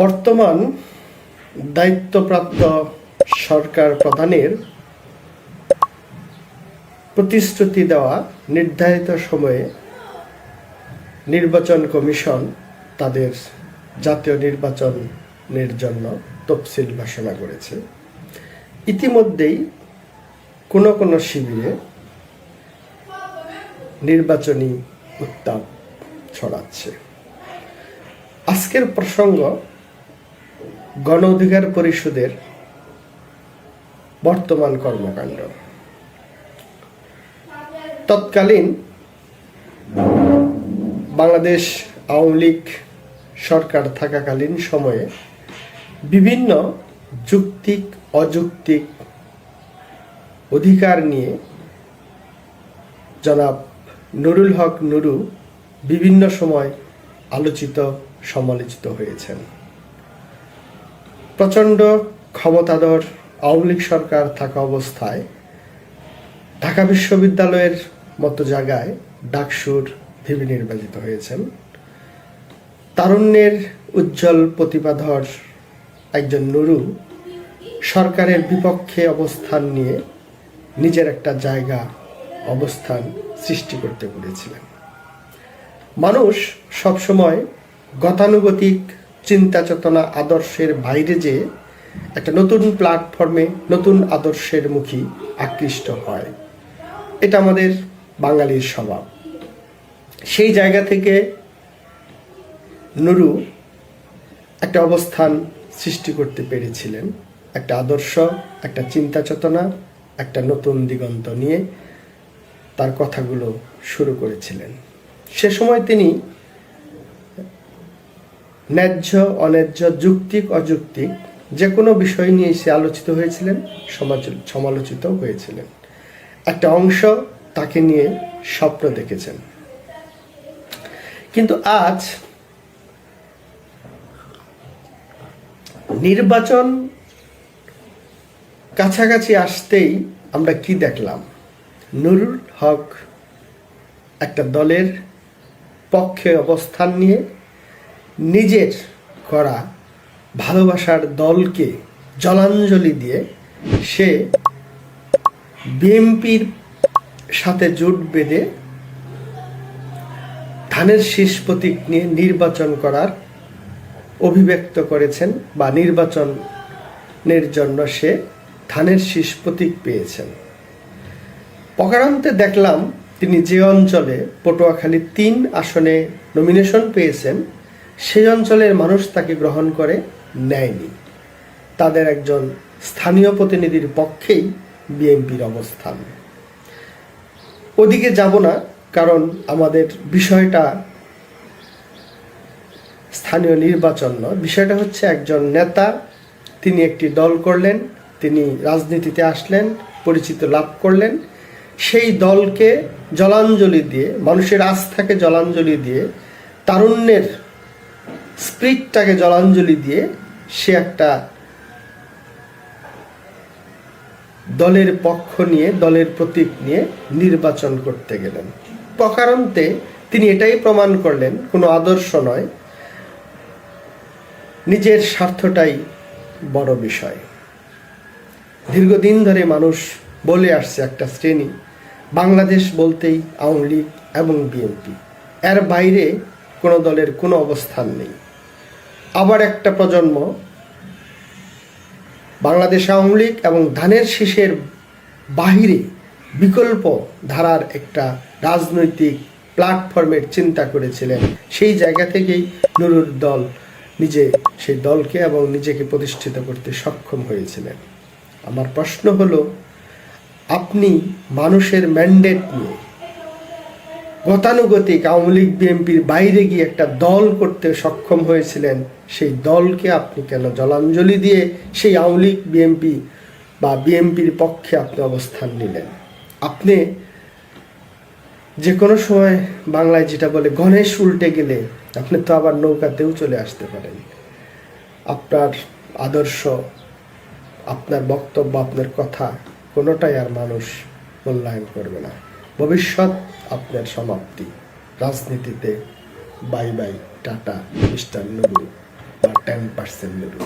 বর্তমান দায়িত্বপ্রাপ্ত সরকার প্রধানের প্রতিশ্রুতি দেওয়া নির্ধারিত সময়ে নির্বাচন কমিশন তাদের জাতীয় নির্বাচনের জন্য তফসিল ঘোষণা করেছে। ইতিমধ্যেই কোনো কোনো শিবিরে নির্বাচনী উত্তাপ ছড়াচ্ছে। আজকের প্রসঙ্গ গণ অধিকার পরিষদের বর্তমান কর্মকাণ্ড। তৎকালীন বাংলাদেশ আওয়ামী লীগ সরকার থাকাকালীন সময়ে বিভিন্ন যুক্তিক, অযৌক্তিক অধিকার নিয়ে জনাব নুরুল হক নুরু বিভিন্ন সময় আলোচিত, সমালোচিত হয়েছেন। প্রচণ্ড ক্ষমতাধর আওয়ামী লীগ সরকার থাকা অবস্থায় ঢাকা বিশ্ববিদ্যালয়ের মতো জায়গায় ডাকসুর ভিবি নির্বাচিত হয়েছেন। তারুণ্যের উজ্জ্বল প্রতিভাধর একজন নুরু সরকারের বিপক্ষে অবস্থান নিয়ে নিজের একটা জায়গা অবস্থান সৃষ্টি করতে পেরেছিলেন মানুষ সবসময় গতানুগতিক চিন্তা চেতনা আদর্শের বাইরে যে একটা নতুন প্ল্যাটফর্মে নতুন আদর্শের মুখী আকৃষ্ট হয়। এটা আমাদের বাঙালির স্বভাব। সেই জায়গা থেকে নুরু একটা অবস্থান সৃষ্টি করতে পেরেছিলেন। একটা আদর্শ, একটা চিন্তা চেতনা, একটা নতুন দিগন্ত নিয়ে তার কথাগুলো শুরু করেছিলেন। সে সময় তিনি ন্যায্য, অন্যায্য, যুক্তিক, অযুক্তিক যে কোনো বিষয় নিয়ে সে আলোচিত হয়েছিলেন, সমাজ- সমালোচিত হয়েছিলেন। একটা অংশ তাকে নিয়ে স্বপ্ন দেখেছেন। কিন্তু আজ নির্বাচন কাছাকাছি আসতেই আমরা কি দেখলাম? নুরুল হক একটা দলের পক্ষে অবস্থান নিয়ে নিজের করা ভালোবাসার দলকে জলাঞ্জলি দিয়ে সে বিএমপির সাথে জোট বেঁধে ধানের শীষ প্রতীক নিয়ে নির্বাচন করার অভিব্যক্ত করেছেন বা নির্বাচনের জন্য সে ধানের শীষ প্রতীক পেয়েছেন। প্রকারান্তে দেখলাম তিনি যে অঞ্চলে পটুয়াখালী তিন আসনে নমিনেশন পেয়েছেন। সেই অঞ্চলের মানুষ তাকে গ্রহণ করে নেয়নি। তাদের একজন স্থানীয় প্রতিনিধির পক্ষেই বিএনপির অবস্থান। ওদিকে যাব না, কারণ আমাদের বিষয়টা স্থানীয় নির্বাচন নয়। বিষয়টা হচ্ছে একজন নেতা, তিনি একটি দল করলেন, তিনি রাজনীতিতে আসলেন, পরিচিত লাভ করলেন। সেই দলকে জলাঞ্জলি দিয়ে, মানুষের আস্থাকে জলাঞ্জলি দিয়ে, তারুণ্যের স্প্রিটটাকে জলাঞ্জলি দিয়ে সে একটা দলের পক্ষ নিয়ে, দলের প্রতীক নিয়ে নির্বাচন করতে গেলেন। প্রকারান্তে তিনি এটাই প্রমাণ করলেন, কোনো আদর্শ নয়। নিজের স্বার্থটাই বড় বিষয়। দীর্ঘদিন ধরে মানুষ বলে আসছে একটা শ্রেণি, বাংলাদেশ বলতেই আওয়ামী লীগ এবং বিএনপি। এর বাইরে কোনো দলের কোনো অবস্থান নেই। আবার একটা প্রজন্ম, বাংলাদেশ আওয়ামী লীগ এবং ধানের শীষের বাহিরে বিকল্প ধারার একটা রাজনৈতিক প্ল্যাটফর্মের চিন্তা করেছিলেন। সেই জায়গা থেকেই নুরুর দল নিজে, সেই দলকে এবং নিজেকে প্রতিষ্ঠিত করতে সক্ষম হয়েছিলেন। আমার প্রশ্ন হলো, আপনি মানুষের ম্যান্ডেট নিয়ে গতানুগতিক আওয়ামী লীগ, বিএনপির বাইরে গিয়ে একটা দল করতে সক্ষম হয়েছিলেন, সেই দলকে আপনি কেন জলাঞ্জলি দিয়ে সেই আওয়ামী লীগ, বিএনপি বা বিএনপির পক্ষে আপনি অবস্থান নিলেন? আপনি যে কোনো সময় বাংলায় যেটা বলে গণেশ উল্টে গেলে আপনি তো আবার নৌকাতেও চলে আসতে পারেন। আপনার আদর্শ, আপনার বক্তব্য, আপনার কথা কোনোটাই আর মানুষ মূল্যায়ন করবে না। ভবিষ্যৎ আপনার সমাপ্তি। রাজনীতিতে bye bye tata mister Nuru বা টেন পার্সেন্ট নেবে